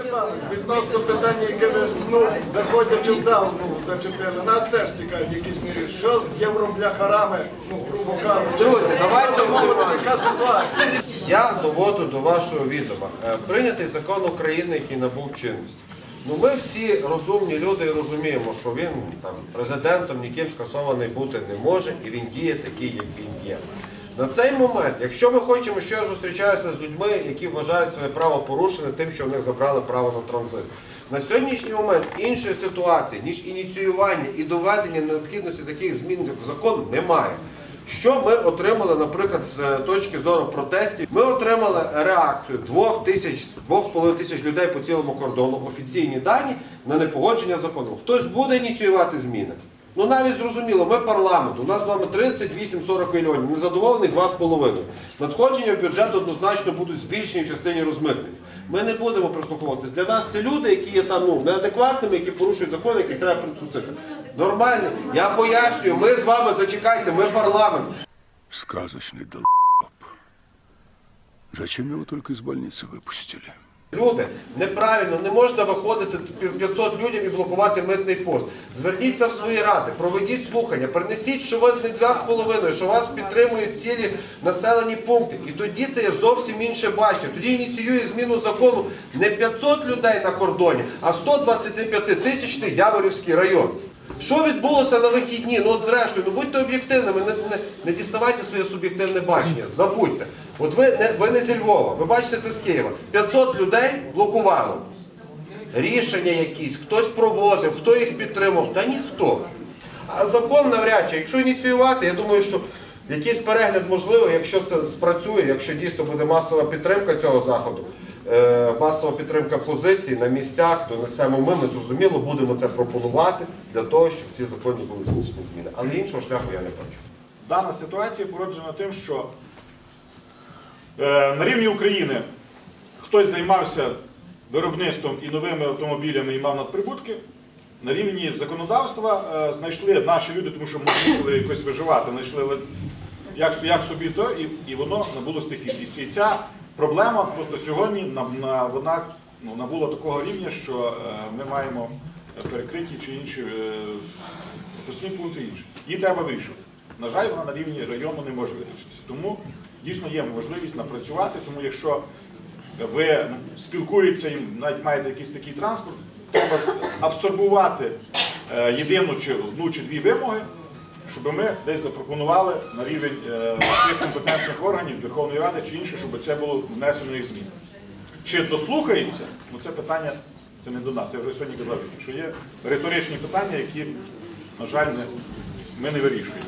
Степанович, відносно питання, яке ви, ну, заходячи в зал, ну, зачепили, нас теж цікавить в якійсь мірі, що з євробляхарами, ну, грубо кажучи. Друзі, давайте говоримо. яка ситуація. Я доводу до вашого відома. Е, Прийнятий закон України, який набув чинності. Ну ми всі розумні люди і розуміємо, що він там президентом ніким скасований бути не може, і він діє такий, як він є. На цей момент, якщо ми хочемо, що я зустрічаюся з людьми, які вважають своє право порушене тим, що в них забрали право на транзит. На сьогоднішній момент іншої ситуації, ніж ініціювання і доведення необхідності таких змін в закон немає. Що ми отримали, наприклад, з е, точки зору протестів? Ми отримали реакцію двох тисяч, двох з половиною тисяч людей по цілому кордону, офіційні дані на непогодження закону. Хтось буде ініціювати зміни. Ну навіть зрозуміло, ми парламент, у нас з вами 38-40 мільйонів, незадоволених 2,5. Надходження в бюджет однозначно будуть збільшені в частині розмитнення. Ми не будемо прислуховуватись. Для нас це люди, які є там ну, неадекватними, які порушують закони, які треба присусити. Нормально. Я пояснюю, ми з вами зачекайте, ми парламент. Сказочный долб. Зачем его только из больницы выпустили? Люди, неправильно, не можна виходити 500 людям і блокувати митний пост. Зверніться в свої ради, проведіть слухання, принесіть, що ви не два з половиною, що вас підтримують цілі населені пункти. І тоді це є зовсім інше бачення. Тоді ініціює зміну закону не 500 людей на кордоні, а 125 тисячний Яворівський район. Що відбулося на вихідні? Ну от зрештою, ну будьте об'єктивними, не, не, не діставайте своє суб'єктивне бачення, забудьте. От ви не, ви не зі Львова, ви бачите це з Києва. 500 людей блокувало. Рішення якісь, хтось проводив, хто їх підтримав, та ніхто. А закон навряд чи, якщо ініціювати, я думаю, що якийсь перегляд можливий, якщо це спрацює, якщо дійсно буде масова підтримка цього заходу, масова підтримка позицій на місцях, донесемо ми, ми зрозуміло будемо це пропонувати для того, щоб ці законні були зміни. Але іншого шляху я не бачу. Дана ситуація породжена тим, що е, на рівні України хтось займався виробництвом і новими автомобілями і мав надприбутки. На рівні законодавства е, знайшли наші люди, тому що ми мусили якось виживати, знайшли як, собі то, і, воно набуло стихії. І ця проблема просто сьогодні на, на, вона ну, набула такого рівня, що е, ми маємо перекриті чи інші е, пропускні пункти інші. Її треба вирішувати. На жаль, вона на рівні району не може вирішитися. Тому дійсно є можливість напрацювати, тому якщо ви спілкуєтеся і навіть маєте якийсь такий транспорт, треба абсорбувати е, єдину чи одну чи дві вимоги, щоб ми десь запропонували на рівень е, тих компетентних органів Верховної Ради чи інше, щоб це було внесено їх зміни. Чи дослухається, ну це питання це не до нас. Я вже сьогодні казав, що є риторичні питання, які, на жаль, ми не вирішуємо.